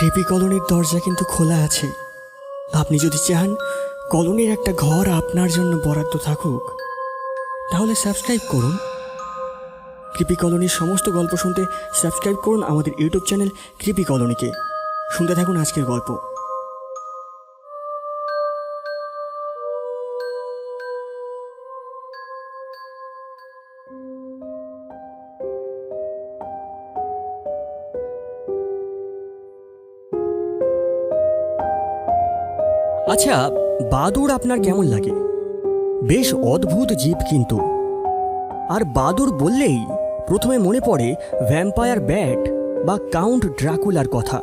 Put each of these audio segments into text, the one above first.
কৃপি কলোনির দরজা কিন্তু খোলা আছে। আপনি যদি চান কলোনির একটা ঘর আপনার জন্য বরাদ্দ থাকুক, তাহলে সাবস্ক্রাইব করুন। কৃপি কলোনির সমস্ত গল্প শুনতে সাবস্ক্রাইব করুন আমাদের ইউটিউব চ্যানেল কৃপি কলোনিকে শুনতে থাকুন আজকের গল্প। আচ্ছা বাদুড় আপনার কেমন লাগে? বেশ অদ্ভুত জীব কিন্তু। আর বাদুড় বললেই প্রথমে মনে পড়ে ভ্যাম্পায়ার ব্যাট বা কাউন্ট ড্রাকুলার কথা।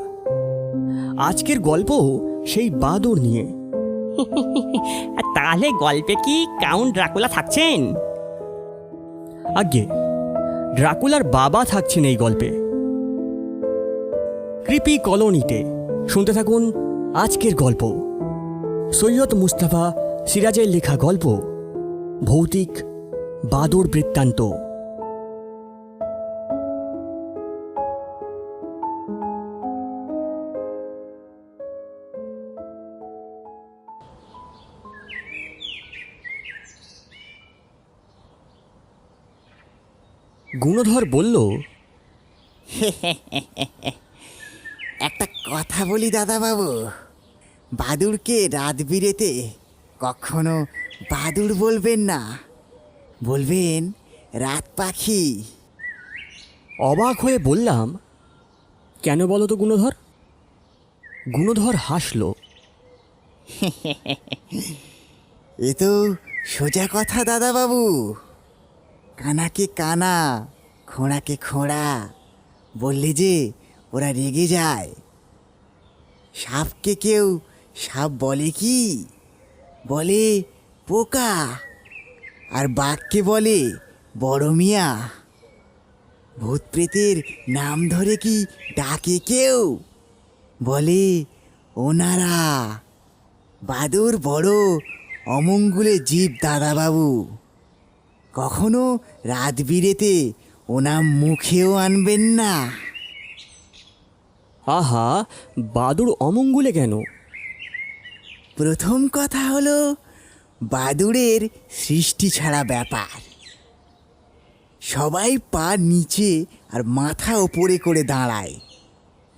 আজকের গল্প সেই বাদুড় নিয়ে। তাহলে গল্পে কি কাউন্ট ড্রাকুলা থাকছেন? আগে ড্রাকুলার বাবা থাকছেন এই গল্পে। কৃপি কলোনিতে। শুনতে থাকুন আজকের গল্প। সৈয়দ মুস্তাফা সিরাজের লেখা গল্প ভৌতিক বাদুর বৃত্তান্ত। গুণধর বলল একটা কথা বলি দাদাবাবু। বাদুড়কে রাত বিরেতে কখনো বাদুড় বলবেন না। বলবেন রাত পাখি। অবাক হয়ে বললাম কেন বলো তো গুণধর? গুণধর হাসল। এ তো সোজা কথা দাদাবাবু। কানাকে কানা খোঁড়াকে খোঁড়া। বললে যে ওরা রেগে যায়। সাপকে কেউ সাপ বলে কি? বলে পোকা। আর বাঘকে বলে বড় মিয়া। ভূত প্রেতের নাম ধরে কি ডাকে কেউ? বলে ওনারা। বাদুর বড় অমঙ্গলে জীব দাদাবাবু। কখনো রাত বিরেতে ওনার মুখেও আনবেন না। আহা, বাদুর অমঙ্গলে কেন? প্রথম কথা হলো, বাদুড়ের সৃষ্টি ছাড়া ব্যাপার। সবাই পা নিচে আর মাথা ওপরে করে দাঁড়ায়,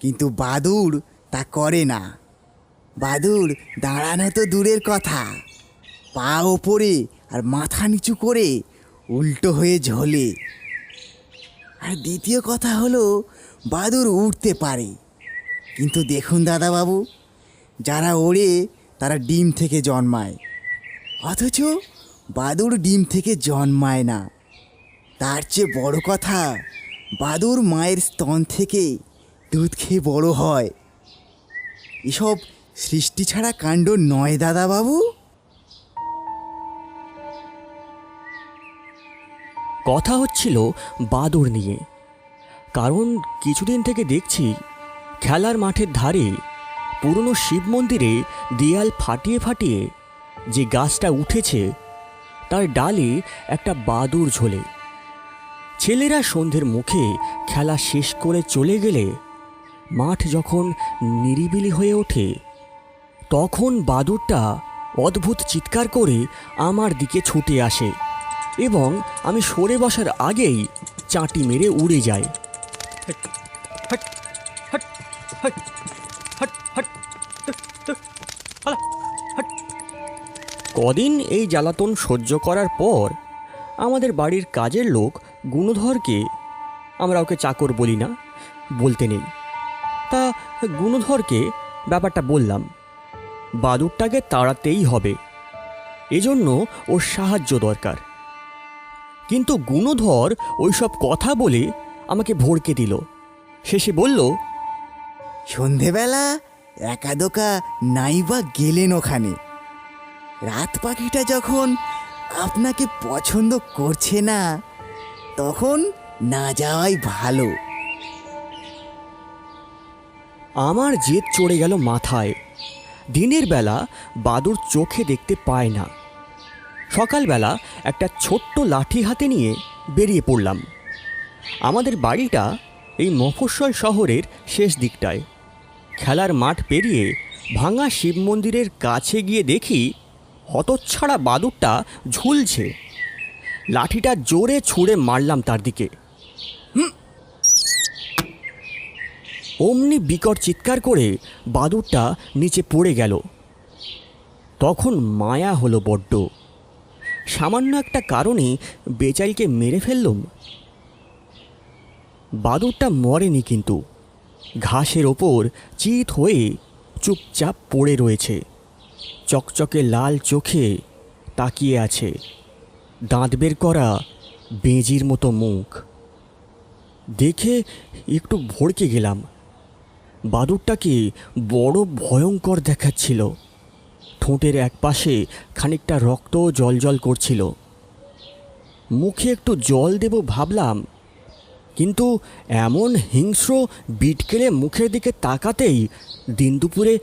কিন্তু বাদুড় তা করে না। বাদুড় দাঁড়ানো তো দূরের কথা, পা ওপরে আর মাথা নিচু করে উল্টো হয়ে ঝোলে। আর দ্বিতীয় কথা হলো, বাদুড় উঠতে পারে। কিন্তু দেখুন দাদাবাবু, যারা ওড়ে তারা ডিম থেকে জন্মায়। অথচ বাদুর ডিম থেকে জন্মায় না। তার চেয়ে বড় কথা বাদুর মায়ের স্তন থেকে দুধ খেয়ে বড় হয়। এসব সৃষ্টি ছাড়া কাণ্ড নয়, দাদাবাবু। কথা হচ্ছিল বাদুর নিয়ে। কারণ কিছুদিন থেকে দেখছি, খেলার মাঠের ধারে পুরনো শিব মন্দিরে দেয়াল ফাটিয়ে ফাটিয়ে যে গাছটা উঠেছে, তার ডালে একটা বাদুর ঝোলে। ছেলেরা সন্ধ্যের মুখে খেলা শেষ করে চলে গেলে মাঠ যখন নিরিবিলি হয়ে ওঠে, তখন বাদুরটা অদ্ভুত চিৎকার করে আমার দিকে ছুটে আসে এবং আমি সরে বসার আগেই চাটি মেরে উড়ে যায় কদিন এই জ্বালাতন সহ্য করার পর আমাদের বাড়ির কাজের লোক গুণধরকে, আমরা ওকে চাকর বলি না, বলতে নেই। তা গুণধরকে ব্যাপারটা বললাম, বাদুরটাকে তাড়াতেই হবে, এজন্য ওর সাহায্য দরকার। কিন্তু গুণধর ওইসব কথা বলে আমাকে ভড়কে দিল। শেষে বলল, সন্ধেবেলা একা দোকা নাই গেলেন ওখানে। রাত পাখিটা যখন আপনাকে পছন্দ করছে না, তখন না যাওয়াই ভালো। আমার জেদ চড়ে গেল মাথায়। দিনের বেলা বাদুর চোখে দেখতে পায় না। সকালবেলা একটা ছোট্ট লাঠি হাতে নিয়ে বেরিয়ে পড়লাম। আমাদের বাড়িটা এই মফস্বল শহরের শেষ দিকটায়। খেলার মাঠ পেরিয়ে ভাঙা শিব মন্দিরের কাছে গিয়ে দেখি হতচ্ছাড়া বাদুরটা ঝুলছে। লাঠিটা জোরে ছুঁড়ে মারলাম তার দিকে! অমনি বিকট চিৎকার করে বাদুরটা নিচে পড়ে গেল। তখন মায়া হলো বড্ড। সামান্য একটা কারণে বেচারিকে মেরে ফেললুম। বাদুরটা মরেনি কিন্তু। ঘাসের ওপর চিত হয়ে চুপচাপ পড়ে রয়েছে। চকচকে লাল চোখে তাকিয়ে আছে। দাঁত বের করা বেজির মতো মুখ। দেখে একটু ভড়কে গেলাম। বাদুরটাকে বড় ভয়ঙ্কর দেখাচ্ছিল। ঠোঁটের একপাশে খানিকটা রক্ত জল করছিল। মুখে একটু জল দেব ভাবলাম, কিন্তু এমন হিংস্র বিটকেলে মুখের দিকে তাকাতেই দিন দুপুরে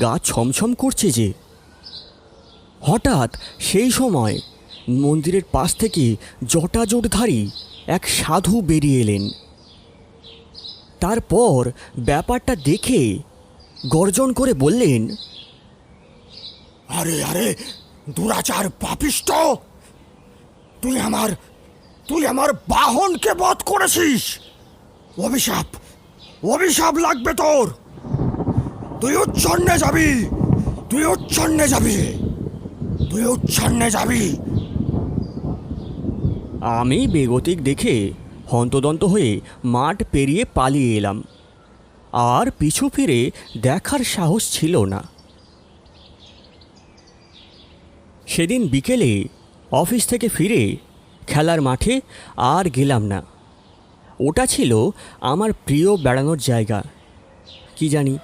গা ছমছম করছে যে। হঠাৎ সেই সময় মন্দিরের পাশ থেকে জটাজোটধারী এক সাধু বেরিয়ে এলেন। তারপর ব্যাপারটা দেখে গর্জন করে বললেন, আরে আরে, দুরাচার পাপিষ্ট তুই আমার তুই আমার বাহনকে বধ করেছিস! অভিশাপ অভিশাপ লাগবে তোর! তুই উচ্ছন্নে যাবি, তুই উচ্ছন্নে যাবি! তুই উচ্ছন্নে যাবি। আমি বেগতিক দেখে হন্তদন্ত হয়ে মাঠ পেরিয়ে পালিয়ে এলাম। আর পিছু ফিরে দেখার সাহস ছিল না। সেদিন বিকেলে অফিস থেকে ফিরে খেলার মাঠে আর গেলাম না। ওটা ছিল আমার প্রিয় বেড়ানোর জায়গা। কি জানি,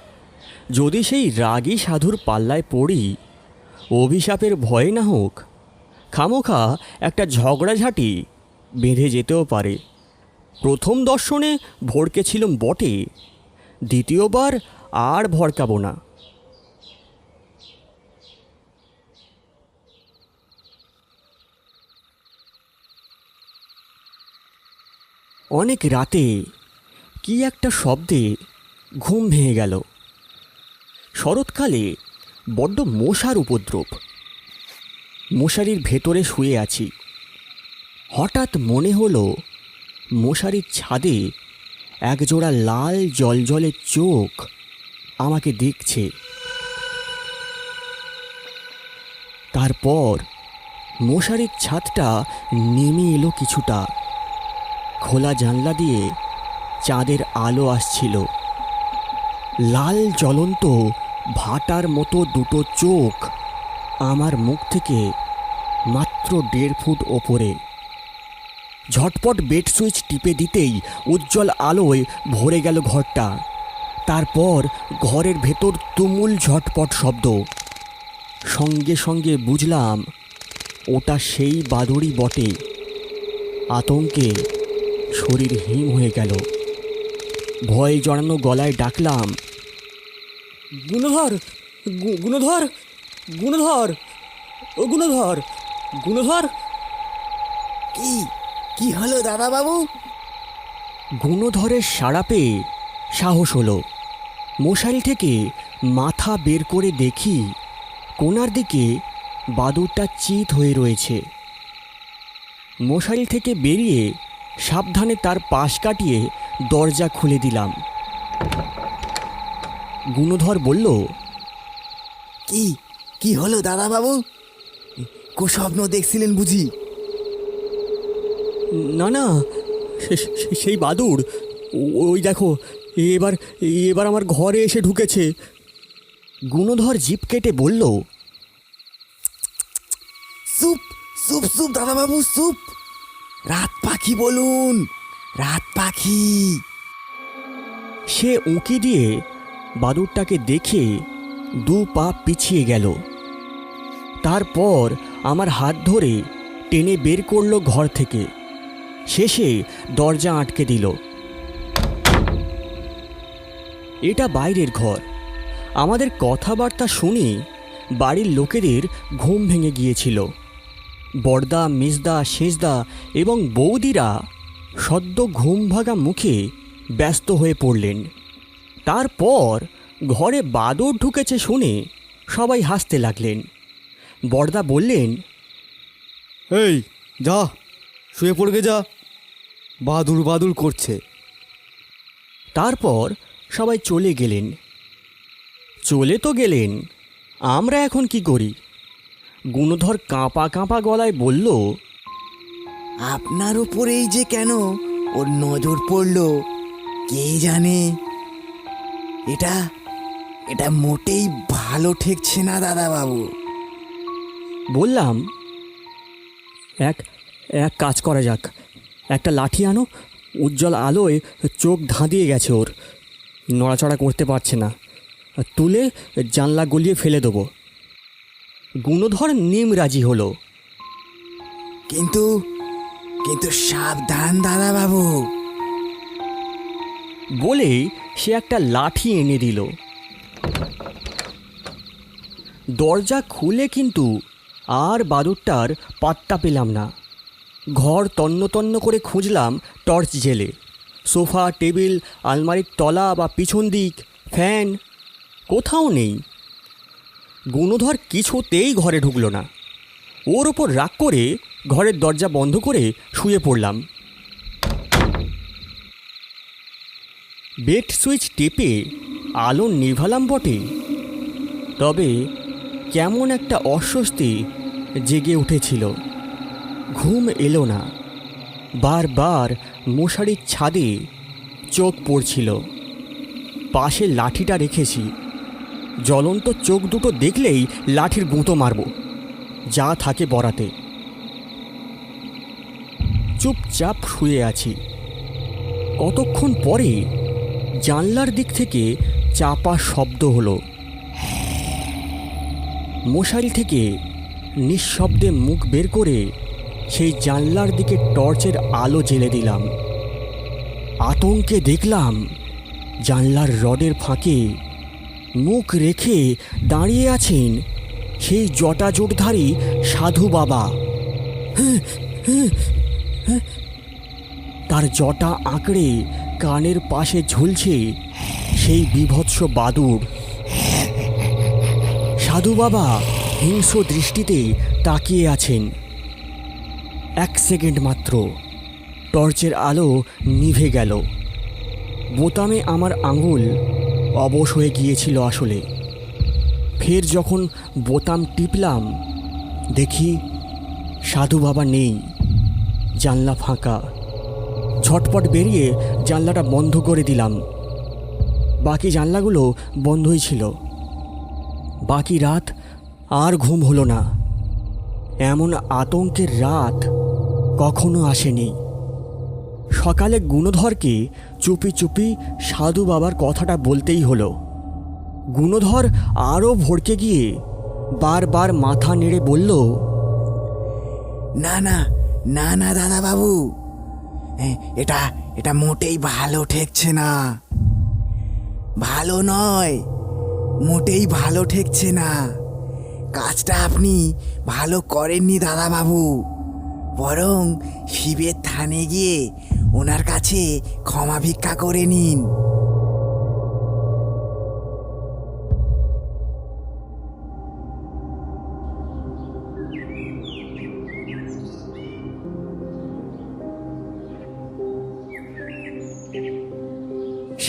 যদি সেই রাগী সাধুর পাল্লায় পড়ি অভিশাপের ভয় না হোক, খামোখা একটা ঝগড়াঝাটি বেঁধে যেতেও পারে। প্রথম দর্শনে ভড়কেছিলাম বটে, দ্বিতীয়বার আর ভড়কাবো না। অনেক রাতে কি একটা শব্দে ঘুম ভেঙে গেল। শরৎকালে বড্ড মশার উপদ্রব। মশারির ভেতরে শুয়ে আছি। হঠাৎ মনে হলো, মশারির ছাদে একজোড়া লাল জলজলের চোখ আমাকে দেখছে। তারপর মশারির ছাদটা নেমে এলো কিছুটা। খোলা জানলা দিয়ে চাঁদের আলো আসছিল। লাল জ্বলন্ত ভাটার মতো দুটো চোখ আমার মুখ থেকে মাত্র দেড় ফুট ওপরে। ঝটপট বেড সুইচ টিপে দিতেই উজ্জ্বল আলোয় ভরে গেল ঘরটা। তারপর ঘরের ভেতর তুমুল ঝটপট শব্দ। সঙ্গে সঙ্গে বুঝলাম, ওটা সেই বাদুড়ি বটে। আতঙ্কে শরীর হিম হয়ে গেল। ভয়ে জড়ানো গলায় ডাকলাম গুণধর গু- গুণধর গুণধর ও গুণধর গুণধর। কি কি হলো দাদা বাবু গুণধরের সাড়া পেয়ে সাহস হলো। মশারি থেকে মাথা বের করে দেখি কোনার দিকে বাদুরটা চিত হয়ে রয়েছে। মশারি থেকে বেরিয়ে সাবধানে তার পাশ কাটিয়ে দরজা খুলে দিলাম। গুণধর বলল কি কি হলো দাদা বাবু কুস্বপ্ন দেখছিলেন বুঝি? না না সেই বাদুর। ওই দেখো এবার এবার আমার ঘরে এসে ঢুকেছে। গুণধর জিপ কেটে বলল সুপ সুপ সুপ দাদা বাবু সুপ রাত পাখি বলুন রাত পাখি। সে উঁকি দিয়ে বাদুরটাকে দেখে দু পা পিছিয়ে গেল। তারপর আমার হাত ধরে টেনে বের করল ঘর থেকে। শেষে দরজা আটকে দিল। এটা বাইরের ঘর। আমাদের কথাবার্তা শুনে বাড়ির লোকেদের ঘুম ভেঙে গিয়েছিল। বর্দা মিসদা শেষদা এবং বৌদিরা সদ্য ঘুম ভাগা মুখে ব্যস্ত হয়ে পড়লেন। তারপর ঘরে বাদর ঢুকেছে শুনে সবাই হাসতে লাগলেন। বড়দা বললেন এই যা শুয়ে পড়বে যা। বাদুর বাদুর করছে। তারপর সবাই চলে গেলেন। চলে তো গেলেন আমরা এখন কি করি? গুণধর কাঁপা কাঁপা গলায় বলল আপনার উপরেই যে কেন ওর নজর পড়ল কে জানে? এটা এটা মোটেই ভালো ঠেকছে না দাদা বাবু বললাম এক এক কাজ করা যাক। একটা লাঠি আনো উজ্জ্বল আলোয় চোখ ধাঁধিয়ে গেছে ওর। নড়াচড়া করতে পারছে না। তুলে জানলা গলিয়ে ফেলে দেবো। গুণধর নিম রাজি হলো। কিন্তু কিন্তু সাবধান দাদা বাবু বলেই সে একটা লাঠি এনে দিল। দরজা খুলে কিন্তু আর বাদুরটার পাত্তা পেলাম না। ঘর তন্ন তন্ন করে খুঁজলাম টর্চ জেলে। সোফা, টেবিল, আলমারির তলা বা পিছন দিক, ফ্যান, কোথাও নেই। গুণধর কিছুতেই ঘরে ঢুকলো না। ওর ওপর রাগ করে ঘরের দরজা বন্ধ করে শুয়ে পড়লাম। বেড সুইচ টেপে আলো নিভালাম বটে। তবে কেমন একটা অস্বস্তি জেগে উঠেছিল। ঘুম এলো না। বারবার মশারির ছাদে চোখ পড়ছিল। পাশে লাঠিটা রেখেছি। জ্বলন্ত চোখ দুটো দেখলেই লাঠির গুঁতো মারব। যা থাকে বরাতে। চুপচাপ শুয়ে আছি। কতক্ষণ পরে জানলার দিক থেকে চাপা শব্দ হলো। মশারি থেকে নিঃশব্দে মুখ বের করে সেই জানলার দিকে টর্চের আলো জেলে দিলাম। আতঙ্কে দেখলাম জানলার রডের ফাঁকে মুখ রেখে দাঁড়িয়ে আছেন সেই জটাজোটধারী সাধু বাবা। তার জটা আঁকড়ে কানের পাশে ঝুলছে সেই বিভৎস বাদুর সাধু বাবা হিংস্র দৃষ্টিতে তাকিয়ে আছেন। এক সেকেন্ড মাত্র। টর্চের আলো নিভে গেল। বোতামে আমার আঙুল অবশ হয়ে গিয়েছিল আসলে। ফের যখন বোতাম টিপলাম, দেখি সাধু বাবা নেই, জানলা ফাঁকা। ঝটপট বেরিয়ে জানলাটা বন্ধ করে দিলাম। বাকি জানলাগুলো বন্ধই ছিল। বাকি রাত আর ঘুম হলো না। এমন আতঙ্কের রাত কখনো আসেনি। সকালে গুণধরকে চুপি চুপি সাধু বাবার কথাটা বলতেই হলো। গুণধর আরও ভড়কে গিয়ে বারবার মাথা নেড়ে বলল না না না না দাদা বাবু এ, এটা এটা মোটেই ভালো ঠেকছে না। ভালো নয়, মোটেই ভালো ঠেকছে না। কাজটা আপনি ভালো করেননি দাদা বাবু বরং শিবের থানে গিয়ে ওনার কাছে ক্ষমা ভিক্ষা করে নিন।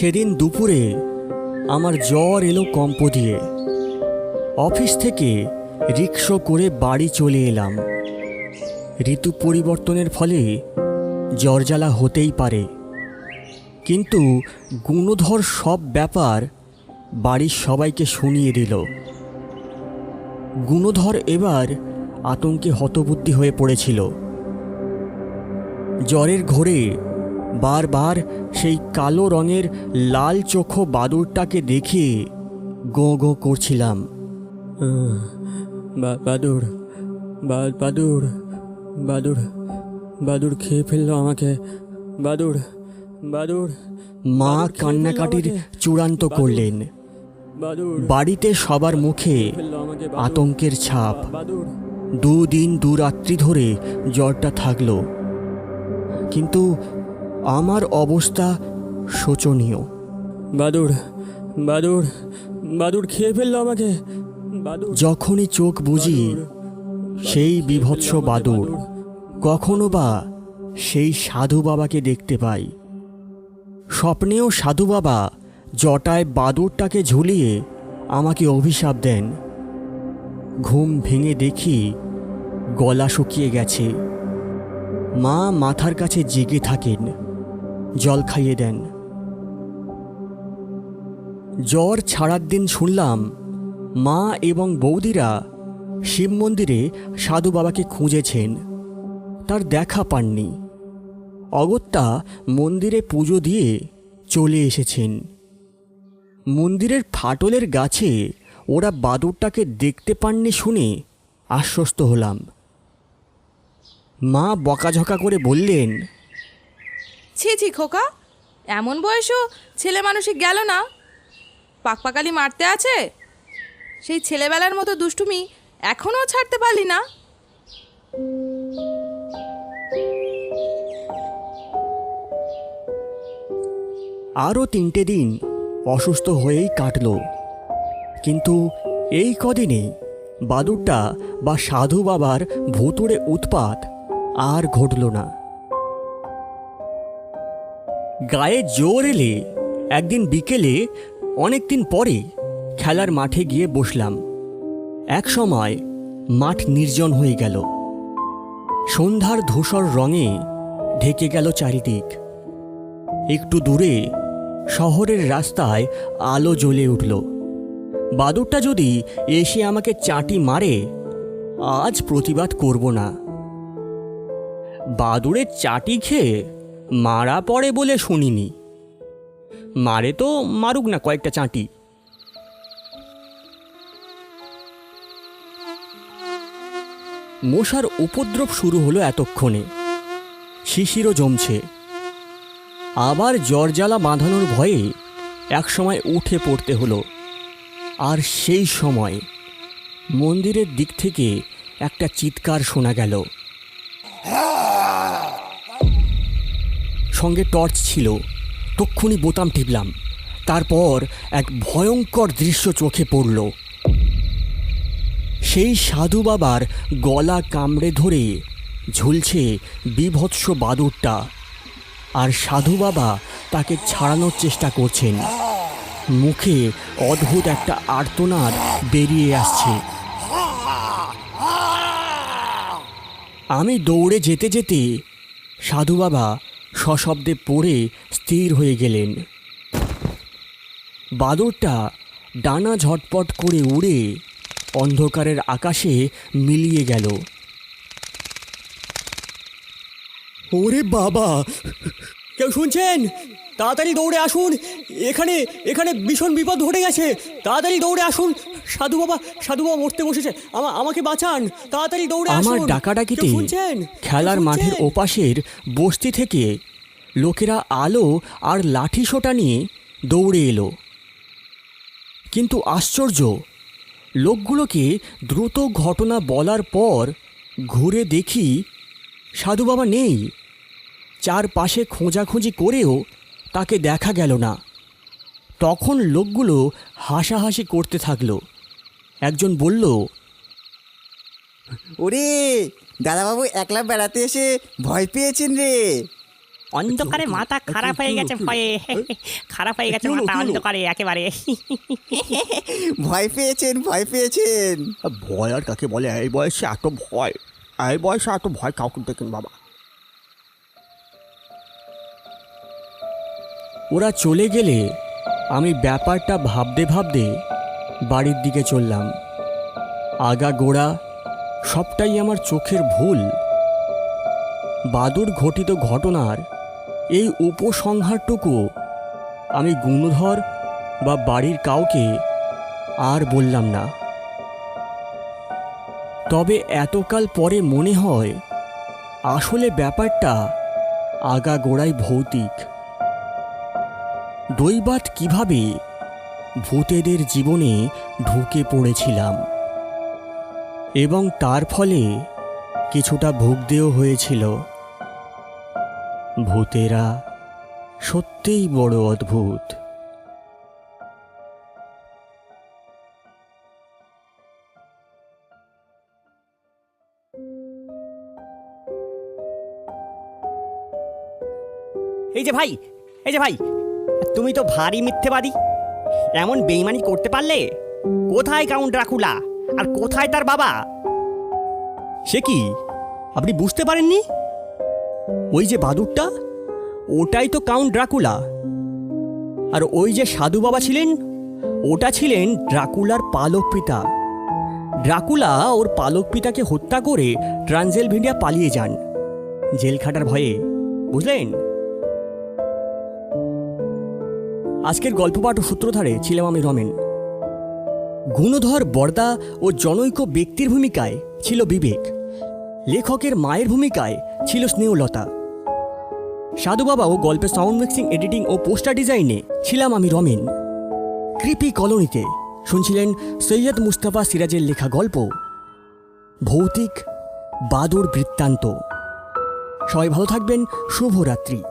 সেদিন দুপুরে আমার জ্বর এলো কম্প দিয়ে। অফিস থেকে রিক্সো করে বাড়ি চলে এলাম। ঋতু পরিবর্তনের ফলে জ্বর জ্বালা হতেই পারে। কিন্তু গুণধর সব ব্যাপার বাড়ির সবাইকে শুনিয়ে দিল। গুণধর এবার আতঙ্কে হতবুদ্ধি হয়ে পড়েছিল। জ্বরের ঘোরে বারবার সেই কালো রঙের লাল চোখো বাদুরটাকে দেখে গো গো করছিলাম। বাদুর বাদুর বাদুর বাদুর খেয়ে ফেলল আমাকে। বাদুর বাদুর মা কান্নাকাটির চূড়ান্ত করলেন। বাড়িতে সবার মুখে আতঙ্কের ছাপ। দুদিন দু রাত্রি ধরে জ্বরটা থাকল। কিন্তু আমার অবস্থা শোচনীয়। বাদুর বাদুর বাদুর খেয়ে ফেলল আমাকে। যখনই চোখ বুঝি সেই বিভৎস বাদুর কখনো বা সেই সাধু বাবাকে দেখতে পাই। স্বপ্নেও সাধু বাবা জটায় বাদুরটাকে ঝুলিয়ে আমাকে অভিশাপ দেন। ঘুম ভেঙে দেখি গলা শুকিয়ে গেছে। মা মাথার কাছে জেগে থাকেন। জল খাইয়ে দেন। জ্বর ছাড়ার দিন শুনলাম, মা এবং বৌদিরা শিব মন্দিরে সাধু বাবাকে খুঁজেছেন। তার দেখা পাননি। অগত্যা মন্দিরে পুজো দিয়ে চলে এসেছেন। মন্দিরের ফাটলের গাছে ওরা বাদুরটাকে দেখতে পাননি শুনে আশ্বস্ত হলাম। মা বকাঝকা করে বললেন ছি ছি, খোকা। এমন বয়সও ছেলে মানুষই গেল না। পাকপাকালি মারতে আছে। সেই ছেলেবেলার মতো দুষ্টুমি এখনও ছাড়তে পারলি না। আরও তিনটে দিন অসুস্থ হয়েই কাটল। কিন্তু এই কদিনে বাদুরটা বা সাধু বাবার ভুতুড়ে উৎপাত আর ঘটল না। গায়ে জোর এলে একদিন বিকেলে অনেক দিন পরে খেলার মাঠে গিয়ে বসলাম। এক সময় মাঠ নির্জন হয়ে গেল। সন্ধ্যার ধূসর রঙে ঢেকে গেল চারিদিক। একটু দূরে শহরের রাস্তায় আলো জ্বলে উঠল। বাদুরটা যদি এসে আমাকে চাটি মারে, আজ প্রতিবাদ করব না। বাদুড়ের চাটি খেয়ে মারা পড়ে বলে শুনিনি। মারে তো মারুক না কয়েকটা চাঁটি। মশার উপদ্রব শুরু হলো এতক্ষণে। শিশিরও জমছে। আবার জ্বর জ্বালা বাঁধানোর ভয়ে একসময় উঠে পড়তে হলো। আর সেই সময় মন্দিরের দিক থেকে একটা চিৎকার শোনা গেল। সঙ্গে টর্চ ছিল। তক্ষুনি বোতাম টিপলাম। তারপর এক ভয়ঙ্কর দৃশ্য চোখে পড়ল। সেই সাধু বাবার গলা কামড়ে ধরে ঝুলছে বিভৎস বাদুরটা। আর সাধু বাবা তাকে ছাড়ানোর চেষ্টা করছেন। মুখে অদ্ভুত একটা আর্তনাদ বেরিয়ে আসছে। আমি দৌড়ে যেতে যেতে সাধু বাবা সশব্দে পড়ে স্থির হয়ে গেলেন। বাদরটা ডানা ঝটপট করে উড়ে অন্ধকারের আকাশে মিলিয়ে গেল। ওরে বাবা! কেউ শুনছেন? তাড়াতাড়ি দৌড়ে আসুন। এখানে এখানে ভীষণ বিপদ ঘটে গেছে। তাড়াতাড়ি দৌড়ে আসুন। সাধু বাবা সাধু বাবা মরতে বসেছে। আমা- আমাকে বাঁচান তাড়াতাড়ি দৌড়ে আসুন। আমার ডাকাডাকিতে খেলার মাঠের ওপাশের বস্তি থেকে লোকেরা আলো আর লাঠি সোটা নিয়ে দৌড়ে এলো। কিন্তু আশ্চর্য লোকগুলোকে দ্রুত ঘটনা বলার পর ঘুরে দেখি সাধু বাবা নেই। চারপাশে খোঁজাখুঁজি করেও তাকে দেখা গেল না। তখন লোকগুলো হাসাহাসি করতে থাকল। একজন বলল ওরে দাদাবাবু একলা বেড়াতে এসে ভয় পেয়েছেন রে। অন্ধকারে মাথা খারাপ হয়ে গেছে ভয়ে। খারাপ হয়ে গেছে মাথা অন্ধকারে একেবারে। ভয় পেয়েছেন ভয় পেয়েছেন। ভয় আর কাকে বলে? এই বয়সে এত ভয়। এই বয়সে এত ভয় কাউকে দেখেন বাবা। ওরা চলে গেলে আমি ব্যাপারটা ভাবতে ভাবতে বাড়ির দিকে চললাম। আগা গোড়া সবটাই আমার চোখের ভুল। বাদুর ঘটিত ঘটনার এই উপসংহারটুকু আমি গুণধর বা বাড়ির কাউকে আর বললাম না। তবে এতকাল পরে মনে হয় আসলে ব্যাপারটা আগা গোড়াই ভৌতিক। দৈবাত কীভাবে ভূতেদের জীবনে ঢুকে পড়েছিলাম। এবং তার ফলে কিছুটা ভুগদেও হয়েছিল। ভূতেরা সত্যিই বড় অদ্ভুত। এই যে ভাই, এই যে ভাই, তুমি তো ভারী মিথ্যেবাদী। এমন বেইমানি করতে পারলে? কোথায় কাউন্ট ড্রাকুলা? আর কোথায় তার বাবা? সে কি? আপনি বুঝতে পারেননি? ওই যে বাদুরটা, ওটাই তো কাউন্ট ড্রাকুলা। আর ওই যে সাধু বাবা ছিলেন, ওটা ছিলেন ড্রাকুলার পালক পিতা ড্রাকুলা ওর পালক পিতাকে হত্যা করে ট্রানজেলভেনিয়া পালিয়ে যান জেল খাটার ভয়ে। বুঝলেন? আজকের গল্প পাঠ ও সূত্রধারে ছিলাম আমি রমেন। গুণধর, বর্দা ও জনৈক ব্যক্তির ভূমিকায় ছিল বিবেক। লেখকের মায়ের ভূমিকায় ছিল স্নেহলতা। সাধু বাবা ও গল্পের সাউন্ড মিক্সিং এডিটিং ও পোস্টার ডিজাইনে ছিলাম আমি রমেন। কৃপি কলোনিতে শুনছিলেন সৈয়দ মুস্তাফা সিরাজের লেখা গল্প, ভৌতিক বাদুর বৃত্তান্ত। সবাই ভালো থাকবেন, শুভরাত্রি।